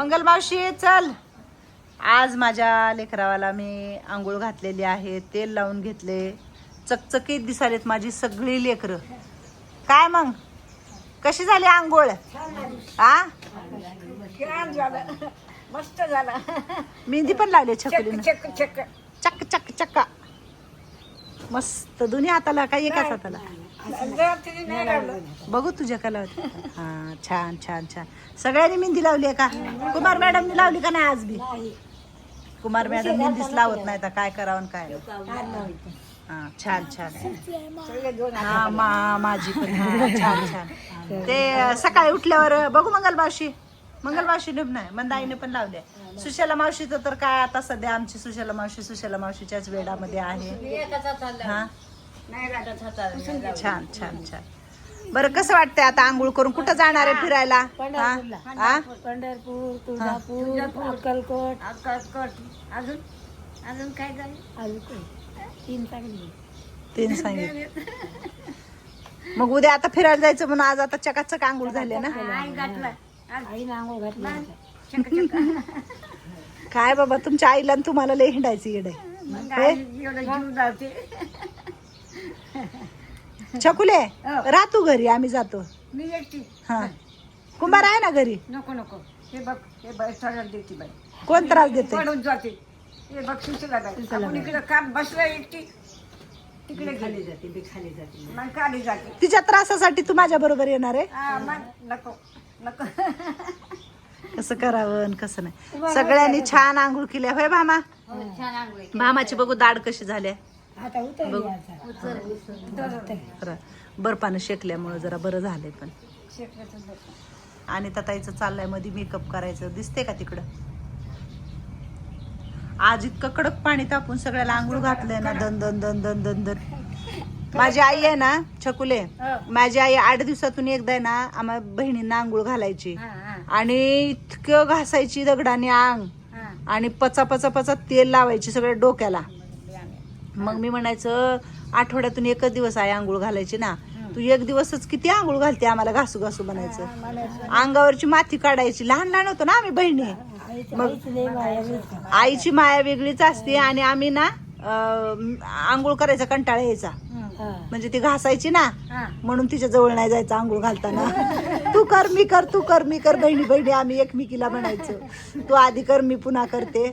मंगल मावशी चल. आज माझ्या लेकरावाला मी आंघोळ घातलेली आहे तेल लावून घेतले. चकचकीत दिसालेत माझी सगळी लेकरं. काय मग? कशी झाली आंघोळ? हा मस्त झालं. मेहंदी पण लावली चक छकुलीनं. चक चक चक चक. चक्का मस्त. दोन्ही हाताला काय एकाच हाताला? बघू तुझ्या कला हा छान छान छान. सगळ्यांनी मेहंदी लावली आहे का? कुमार मॅडमनी लावली का नाही आज बी? कुमार मॅडम मेहंदीच लावत नाही तर काय करावं आणि काय नाही. हा छान छान. हा मा माझी पण. हा, छान छान. ते अं, सकाळी उठल्यावर बघू मंगल मावशी. मंगल मावशी नाही मंदाईने पण लावले सुशाला मावशीचं तर काय आता सध्या आमची सुशाला मावशी सुशाला मावशीच्याच वेडामध्ये आहे. हा? छान छान छान. बरं कसं वाटतंय आता आंघोळ करून? कुठं जाणार आहे फिरायला? हा? हा? पंढरपूर तुळजापूर अक्कलकोट. अक्कलकोट. अजून? अजून काय झालं? अजून तीन चांगली तीन सांगितलं मग उद्या आता फिरायला जायचं म्हणून आज आता चकाचक आंघोळ झाले ना? आई घातलं. काय बाबा तुमच्या आईला आणि तुम्हाला लय हिंडायचं येडे एवढं जीव जाते छकुले राह तू घरी आम्ही जातो. मी एकटी. हा. कुंभार आहे ना घरी? नको नको. हे बघ हे बाई देते बाई. कोण त्रास देते? पडून जाते. हे बघ सुशीला बाई. आपण इकडे काम बसलं एकटी. तिकडे खाली जाते मी खाली जाते. मग खाली जाते. तिच्या त्रासासाठी तू माझ्या बरोबर येणार आहे? हा मग नको नको. कसं करावं आणि कसं नाही. सगळ्यांनी छान आंघोळ केल्या होय भामा छान आंघोळ भामाची बघू दाढ कशी झाल्या आता उतर बरं बर्फानं शेकल्यामुळं जरा बरं झालंय पण. आणि ताईचं चाललंयमध्ये मेकअप करायचं. दिसते का तिकडं? आज इतकं कडक पाणी तापून सगळ्याला आंघोळ घातलंय ना दन दन दन दन दन दन. माझी आई आहे ना छकुले. माझी आई आठ दिवसातून एकदा आहे ना आम्हा बहिणींना आंघोळ घालायची. आणि इतकं घासायची दगडाने अंग आणि पचा पचा पचा तेल लावायची सगळ्या डोक्याला. मग मी म्हणायचं आठवड्यातून एकच दिवस आहे आंघोळ घालायची ना. तू एक दिवसच किती आंघोळ घालते आम्हाला घासू घासू म्हणायचं अंगावरची माती काढायची. लहान लहान होतो ना आम्ही बहिणी. मग आईची माया वेगळीच असते आणि आम्ही ना अं, आंघोळ करायचा कंटाळा यायचा. म्हणजे ती घासायची ना म्हणून तिच्या जवळ नाही जायचं आंघोळ घालताना. तू कर मी कर तू कर मी कर बहिणी बहिणी आम्ही एकमेकीला म्हणायचो. तू आधी कर मी पुन्हा करते.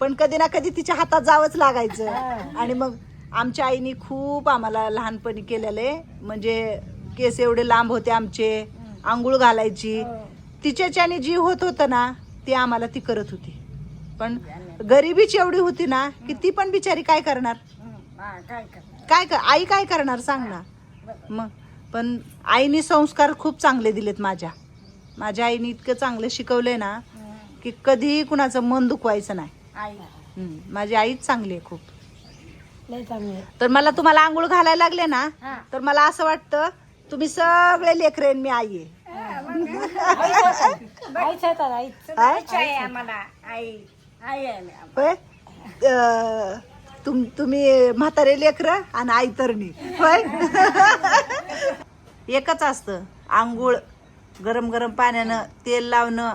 पण कधी ना कधी तिच्या हातात जावंच लागायचं. आणि मग आमच्या आईने खूप आम्हाला लहानपणी केलेले. म्हणजे केस एवढे लांब होते आमचे. आंघोळ घालायची. तिच्याच्याने जी होत होतं ना ते आम्हाला ती करत होती. पण गरिबीच एवढी होती ना की ती पण बिचारी काय करणार? काय करणार? काय कर आई काय करणार सांग ना. मग पण आईने संस्कार खूप चांगले दिलेत माझ्या. माझ्या आईने इतकं चांगलं शिकवलंय ना की कधीही कुणाचं मन दुखवायचं नाही. आई. हम्म, माझी आईच चांगली आहे खूप. लय चांगली तर मला तुम्हाला आंघोळ घालायला लागले ना हा. तर मला असं वाटतं तुम्ही सगळे लेकरे मी आई आहे. आईच आहे तर आईच? आईच आहे आम्हाला. आई आई आहे आम्हाला. होय? अं, तुम तुम्ही म्हातारे लेकर आणि आई तरणी. होय? एकच असतं. आंघोळ गरम गरम पाण्यानं तेल लावणं.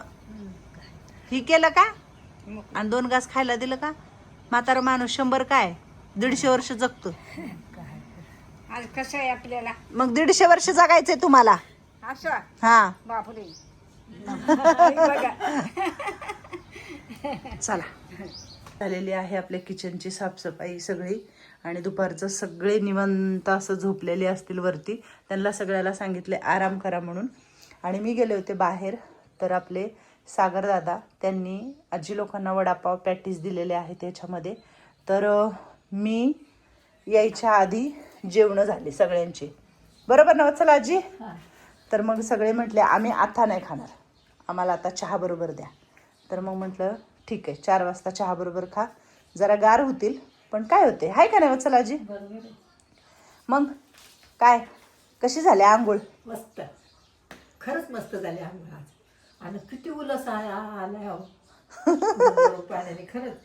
ही केलं का? आणि दोन घास खायला दिलं का? म्हातारा माणूस शंभर काय? दीडशे वर्ष जगतो. आज कसं आहे आपल्याला? मग दीडशे वर्ष जगायचंय तुम्हाला. असं? हा. बापरे. चला. झालेली आहे आपल्या किचनची साफसफाई सगळी. आणि दुपारचं सगळे निवंत असं झोपलेले असतील वरती. त्यांना सगळ्याला सांगितले आराम करा म्हणून. आणि मी गेले होते बाहेर तर आपले सागर दादा त्यांनी आजी लोकांना वडापाव पॅटीस दिलेले आहेत त्याच्यामध्ये तर मी यायच्या आधी जेवणं झाली सगळ्यांची. बरोबर ना चला आजी? तर मग सगळे म्हटले आम्ही आता नाही खाणार. आम्हाला आता चहा बरोबर द्या. तर मग म्हटलं ठीक आहे चार वाजता चहा बरोबर खा. जरा गार होतील पण काय होते? हाय का नाही वत्सल आजी? मग काय? कशी झाली आंघोळ? मस्त. खरंच मस्त झाले आंघोळ आज. आणि किती उलस आलाय अहो. पाण्याने खरंच.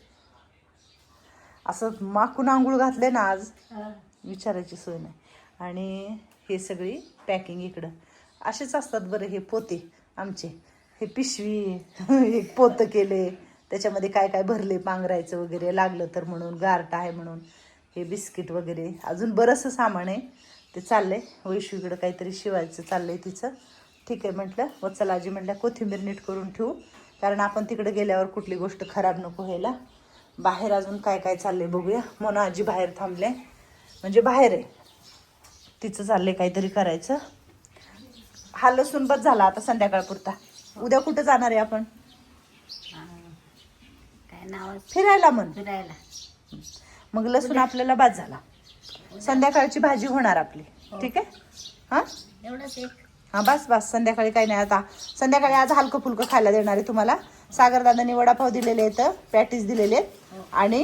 असं माकून आंघोळ घातले ना आज हा. विचारायची सोय नाही. आणि हे सगळी पॅकिंग इकडं. असेच असतात बरं हे पोते आमचे. हे पिशवी एक पोतं केले. त्याच्यामध्ये काय काय भरले पांघरायचं वगैरे लागलं तर म्हणून गारट आहे म्हणून हे बिस्किट वगैरे. अजून बरंचसं सामान आहे. ते चाललंय. वैशू इकडं काहीतरी शिवायचं चाललंय तिचं. ठीक आहे म्हटलं. व चला आजी म्हटल्या कोथिंबीर नीट करून ठेवू. कारण आपण तिकडे गेल्यावर कुठली गोष्ट खराब नको व्हायला. बाहेर अजून काय काय चाललंय बघूया. म्हणून आजी बाहेर थांबले. म्हणजे बाहेर आहे. तिचं चाललंय काहीतरी करायचं. हा लसूण बस झाला आता संध्याकाळपुरता. उद्या कुठं जाणार आहे आपण? काय नाव फिरायला म्हण. फिरायला. मग लसूण आपल्याला बाद झाला. संध्याकाळची भाजी होणार आपली. ठीक आहे? हा? एवढंच एक. हा बस बस. संध्याकाळी काही नाही आता. संध्याकाळी आज हलकं फुलकं खायला देणार आहे तुम्हाला. सागरदादांनी वडापाव दिलेले आहेत पॅटीस दिलेले आहेत आणि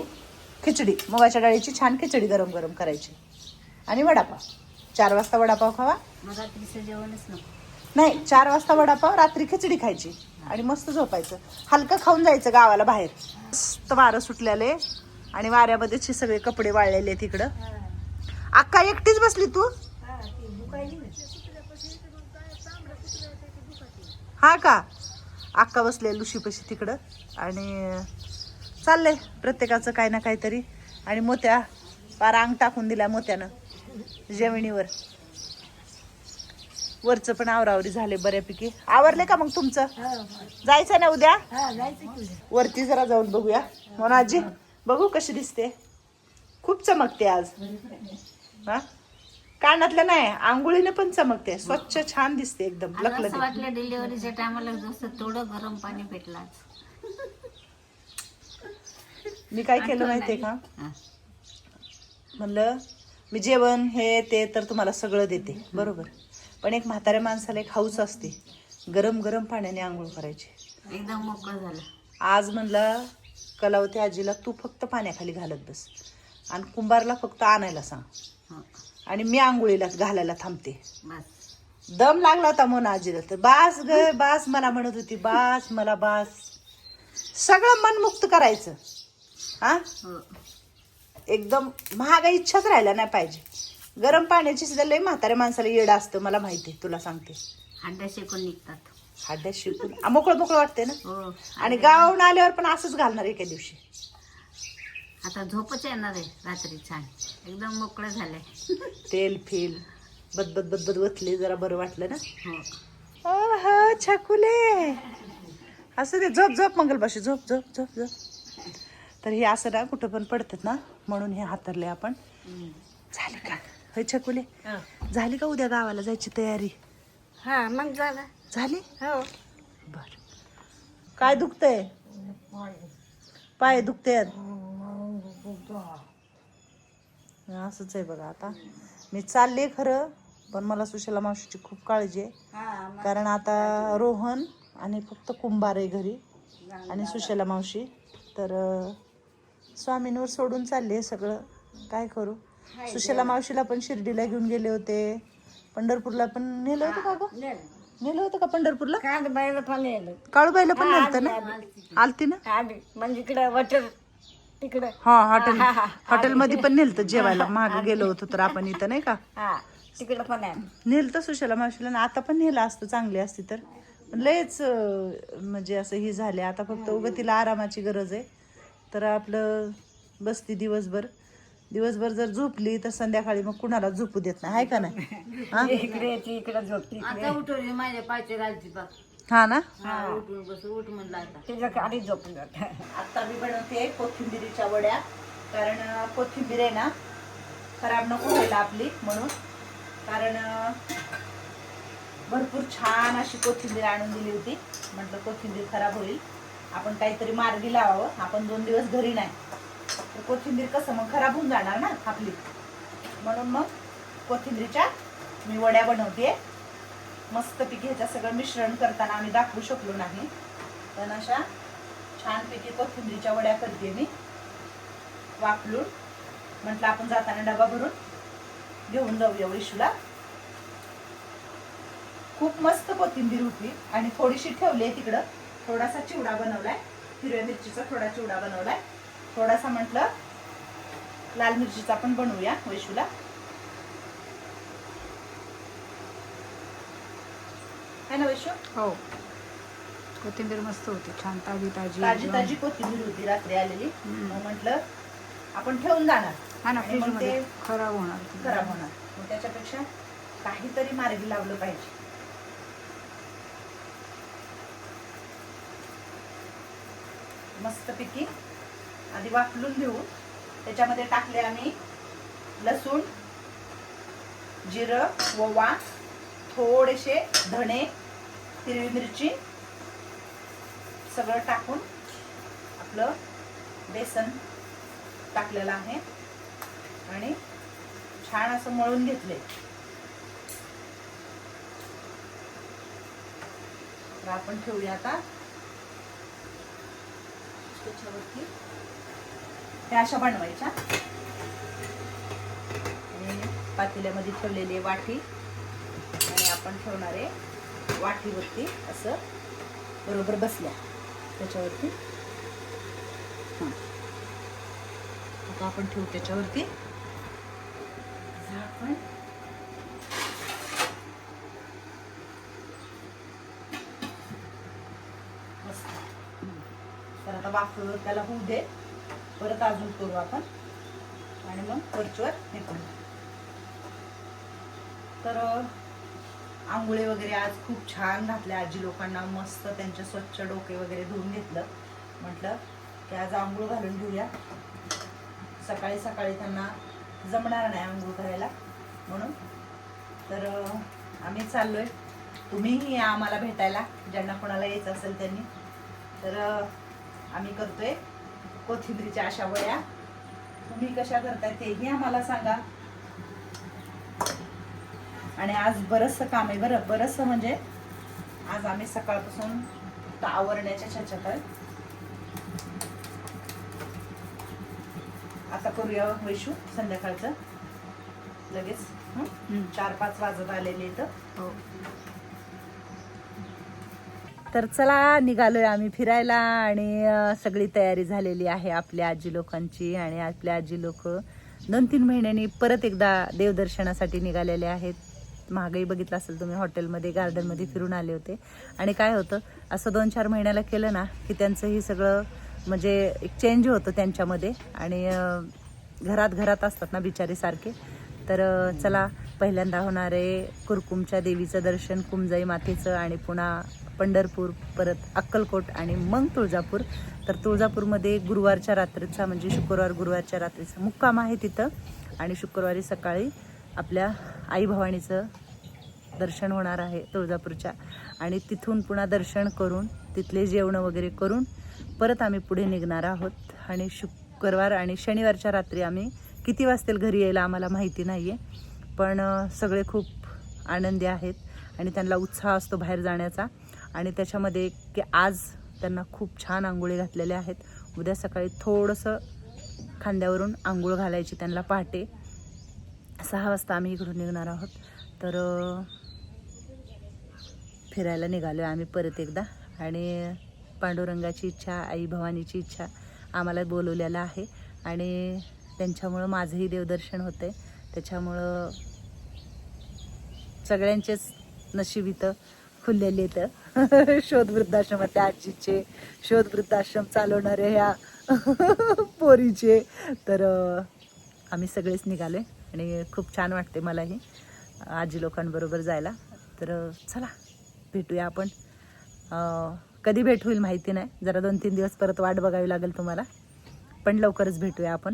खिचडी. मुगाच्या डाळीची छान खिचडी गरम गरम करायची. आणि वडापाव. चार वाजता वडापाव खावा. नाही चार वाजता वडापाव रात्री खिचडी खायची. आणि मस्त झोपायचं. हलकं खाऊन जायचं गावाला बाहेर. मस्त वारं सुटलेले. आणि वाऱ्यामध्येच सगळे कपडे वाळलेले तिकडं अक्का एकटीच बसली तू? हा का? अक्का बसले लुशीपशी तिकडं. आणि चाललंय प्रत्येकाचं काही ना काहीतरी. आणि मोत्या पार अंग टाकून दिला मोत्यानं जमिनीवर वरचं पण आवरावरी झाले बऱ्यापैकी. आवरले का मग तुमचं? जायचं ना उद्या? हा जायचं की वरती जरा जाऊन बघूया. म्हणून आजी बघू कशी दिसते. खूप चमकते आज. हा? कानातलं नाही आंघोळीने पण चमकते. स्वच्छ छान दिसते एकदम असं लखलखीत. वाटलं डिलिव्हरीच्या टायमाला जसं थोडं गरम पाणी भेटलं आज. मी काय केलं माहितीये का? हा. म्हणलं मी जेवण हे ते तर तुम्हाला सगळं देते. बरोबर. पण एक म्हाताऱ्या माणसाला एक हाऊस असते गरम गरम पाण्याने आंघोळ करायची. एकदम मोकळं झालं. आज म्हणलं कलावती आजीला तू फक्त पाण्याखाली घालत बस. आणि कुंभारला फक्त आणायला सांग. हो. आणि मी आंघोळीला घालायला थांबते. दम लागला होता म्हणून आजीला. तर बास ग बास मला म्हणत होती बास मला बास. सगळं मनमुक्त करायचं. हा? हो. एकदम महागा इच्छाच राहिला नाही पाहिजे. गरम पाण्याची सुद्धा लई म्हाताऱ्या माणसाला येड असतं मला माहिती आहे, तुला सांगते. हाड्या शेकून निघतात. हाड्यात शिकून. मोकळं मोकळं वाटते ना? हो. आणि गावाहून आल्यावर पण असंच घालणार एका दिवशी. आता झोपच येणार आहे रात्री छान. एकदम मोकळं झालंय. तेल फिल. बदबद बदबद वतले जरा बरं वाटलं ना? हो. आहा, छकुले. असं ते झोप झोप मंगलबाशी झोप झोप झोप झोप. तर हे असं ना कुठं पण पडतात ना म्हणून हे हातरले आपण. झाली का? होय छकुले? झाली का उद्या गावाला जायची तयारी? हा मग झालं झाली? हो. बर. काय दुखतंय? पाय दुखते असंच आहे बघा आता. मी चालले खरं पण मला सुशला मावशीची खूप काळजी आहे. कारण आता रोहन आणि फक्त कुंभार आहे घरी आणि सुशला मावशी. तर स्वामींवर सोडून चालले सगळं. काय करू? सुशला मावशीला पण शिर्डीला घेऊन गेले होते. पंढरपूरला पण नेलं होतं का गं? नेलं. होतं का पंढरपूरला? कांद बायला पण येलं काळूबाईला पण नेलं ना? आलती ना? म्हणजे इकडं वटर तिकडं. हा हॉटेल हॉटेलमध्ये पण नेलतं जेवायला. मागे गेलो होतो तर आपण इथं नाही का? हा तिकडं पण आहे. नेलतं सुशाला मावशीला आणि आता पण नेलं असतं चांगली असती तर. पण लयच अं, म्हणजे असं ही झाले. आता फक्त उगं तिला आरामाची गरज आहे. तर आपलं बसती दिवसभर. दिवसभर जर झोपली तर संध्याकाळी मग कुणाला झोपू देत नाही. आहे का नाही? हा? इकडे येते इकडं झोपते आता उठवली माझ्या पायचे राजची बघ हा ना? उठून बस उठ म्हणलं आता. खाली झोपून जात आता मी बनवते कोथिंबिरीच्या वड्या. कारण अं, कोथिंबीर आहे ना खराब नको व्हायला आपली म्हणून. कारण अं, भरपूर छान अशी कोथिंबीर आणून दिली होती. म्हटलं कोथिंबीर खराब होईल. आपण काहीतरी मार्गी लावावं. आपण दोन दिवस घरी नाही. तर कोथिंबीर कसं मग खराब होऊन जाणार ना आपली. म्हणून मग कोथिंबीरच्या मी वड्या बनवते मस्तपैकी ह्याच्या सगळं मिश्रण करताना आम्ही दाखवू शकलो नाही. पण अशा छानपैकी कोथिंबीरच्या वड्या करते मी. वापरून म्हटलं आपण जाताना डबा भरून घेऊन जाऊया वैशूला. खूप मस्त कोथिंबीर होती आणि थोडीशी ठेवली आहे तिकडं. थोडासा चिवडा बनवलाय. हिरव्या मिरचीचा थोडा चिवडा बनवलाय. थोडासा म्हटलं लाल मिरचीचा पण बनवूया वैशूला. है ना वैशू? हो. कोथिंबीर मस्त होती छान ताजी ताजी. ताजी एकदम. ताजी कोथिंबीर होती रात्री आलेली. हम्म. मग म्हटलं आपण ठेवून जाणार. हा ना आणि फ्रीज मग मध्ये ते खराब होणार ती. खराब होणार. मग त्याच्यापेक्षा काहीतरी मार्गी लावलं पाहिजे. मस्तपैकी आधी वाफलून घेऊ. त्याच्यामध्ये टाकले आम्ही लसूण जिरं ओवा थोडेसे धणे हिरवी मिरची सगळं टाकून आपलं बेसन टाकलेलं आहे. आणि छान असं मळून घेतले तर आपण ठेवूया आता. त्याच्यावरती त्या अशा बनवायच्या. आणि पातेल्यामध्ये ठेवलेली वाटी. आणि आपण ठेवणार आहे वाटीवरती असं बरोबर बसल्या. त्याच्यावरती. हां. आता आपण ठेवू त्याच्यावरती. झाकण तर आता वाफ त्याला होऊ दे. परत अजून करू आपण. आणि मग वरचीवर हे करू. तर आंघोळे वगैरे आज खूप छान घातल्या आजी लोकांना मस्त त्यांचे स्वच्छ डोके वगैरे धुवून घेतलं. म्हटलं की आज आंघोळ घालून घेऊया. सकाळी सकाळी त्यांना जमणार नाही आंघोळ करायला. म्हणून तर आम्ही आम्ही चाललोय. तुम्हीही या आम्हाला भेटायला. ज्यांना कोणाला यायचं असेल त्यांनी. तर आम्ही करतोय कोथिंबीरीच्या अशा वया तुम्ही कशा करताय तेही आम्हाला सांगा. आणि आज बरंचसं काम आहे. बरं बरंचसं म्हणजे आज आम्ही सकाळपासून आवरण्याच्या ह्याच्यात आहे. आता करूया वैशू संध्याकाळचं. लगेच. चार पाच वाजत आलेले इथं. हो. तर चला निघालोय आम्ही फिरायला आणि सगळी तयारी झालेली आहे आपल्या आजी लोकांची आणि आपल्या आजी लोक दोन तीन महिन्यांनी परत एकदा देवदर्शनासाठी निघालेले आहेत. महागाई बघितलं असेल तुम्ही हॉटेलमध्ये गार्डनमध्ये फिरून आले होते. आणि काय होतं असं दोन चार महिन्याला केलं ना की त्यांचं हे सगळं म्हणजे एक चेंज होतं त्यांच्यामध्ये. आणि घरात घरात असतात ना बिचारे सारखे. तर चला पहिल्यांदा होणारे कुरकुमच्या देवीचं दर्शन कुमजाई मातेचं आणि पुन्हा पंढरपूर परत अक्कलकोट आणि मग तुळजापूर. तर तुळजापूरमध्ये गुरुवारच्या रात्रीचा म्हणजे शुक्रवार गुरुवारच्या रात्रीचा मुक्काम आहे तिथं. आणि शुक्रवारी सकाळी आपल्या आई भवानीचं दर्शन होणार आहे तुळजापूरच्या. आणि तिथून पुन्हा दर्शन करून तिथले जेवणं वगैरे करून परत आम्ही पुढे निघणार आहोत. आणि शुक्रवार आणि शनिवारच्या रात्री आम्ही किती वाजतील घरी यायला आम्हाला माहिती नाही आहे पण सगळे खूप आनंदी आहेत आणि त्यांना उत्साह असतो बाहेर जाण्याचा. आणि त्याच्यामध्ये की आज त्यांना खूप छान आंघोळी घातलेल्या आहेत. उद्या सकाळी थोडंसं खांद्यावरून आंघोळ घालायची त्यांना पहाटे. सहा वाजता आम्ही इकडून निघणार आहोत. तर फिरायला निघालो आहे आम्ही परत एकदा. आणि पांडुरंगाची इच्छा आई भवानीची इच्छा आम्हाला बोलवलेला आहे. आणि त्यांच्यामुळं माझंही देवदर्शन होतं आहे त्याच्यामुळं सगळ्यांचेच नशीब इथं खुललेले इथं शोध वृद्धाश्रमात त्या आजीचे शोध वृद्धाश्रम चालवणारे ह्या पोरीचे. तर आम्ही सगळेच निघाले आणि खूप छान वाटते मलाही आजी लोकांबरोबर जायला. तर चला भेटूया आपण. कधी भेट होईल माहिती नाही. जरा दोन तीन दिवस परत वाट बघावी लागेल तुम्हाला. पण लवकरच भेटूया आपण.